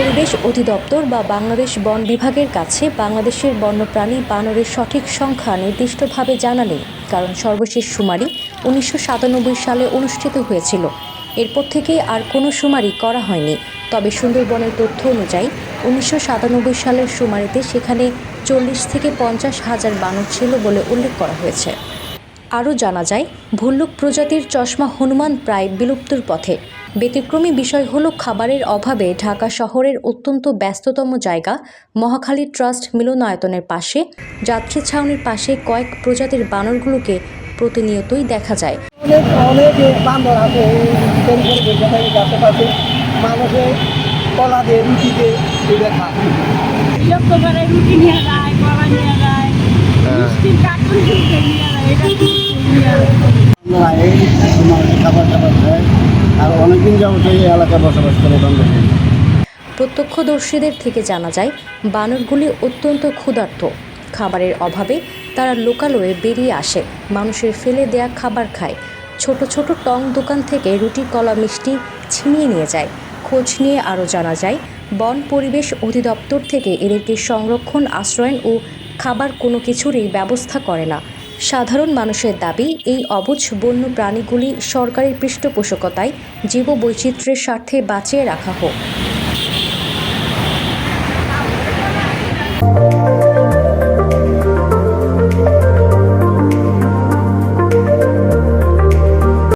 পরিবেশ অধিদপ্তর বা বাংলাদেশ বন বিভাগের কাছে বাংলাদেশের বন্যপ্রাণী বানরের সঠিক সংখ্যা নির্দিষ্টভাবে জানা নেই কারণ সর্বশেষ শুমারি উনিশশো সাতানব্বই সালে অনুষ্ঠিত হয়েছিল। এরপর থেকে আর কোনো শুমারি করা হয়নি। তবে সুন্দরবনের তথ্য অনুযায়ী, উনিশশো সাতানব্বই সালের শুমারিতে সেখানে চল্লিশ থেকে পঞ্চাশ হাজার বানর ছিল বলে উল্লেখ করা হয়েছে। আরও জানা যায়, ভল্লুক প্রজাতির চশমা হনুমান প্রায় বিলুপ্তির পথে। ব্যতিক্রমী বিষয় হলো খাবারের অভাবে ঢাকা শহরের অত্যন্ত ব্যস্ততম জায়গা মহাখালী ট্রাস্ট মিলনায়তনের পাশে যাত্রী ছাউনির পাশে কয়েক প্রজাতির বানরগুলোকে প্রতিনিয়তই দেখা যায়। অনেক অনেক বান্দর আছে ট্রেন করে বসে থাকে গাছে পাশে মানুষে কলা দিয়ে রুটি দিয়ে এটা খায় বিরক্ত রুটি নিয়ে যায় কলা নিয়ে যায় মিষ্টির কার্টুন নিয়ে যায় এটা নিয়ে যায় আমরা এই তোমার খাবার টাবার খায় আর প্রত্যক্ষদর্শীদের থেকে জানা যায়, বানরগুলি অত্যন্ত ক্ষুধার্ত। খাবারের অভাবে তারা লোকালয়ে বেরিয়ে আসে, মানুষের ফেলে দেয়া খাবার খায়। ছোট ছোট টং দোকান থেকে রুটি, কলা, মিষ্টি ছিনিয়ে নিয়ে যায়। খোঁজ নিয়ে আরও জানা যায়, বন পরিবেশ অধিদপ্তর থেকে এদেরকে সংরক্ষণ আশ্রয়ন ও খাবার কোনো কিছুরই ব্যবস্থা করে না। সাধারণ মানুষের দাবি এই অবুজ বন্য প্রাণীগুলি সরকারের পৃষ্ঠপোষকতায় জীববৈচিত্র্যের স্বার্থে বাঁচিয়ে রাখা হোক।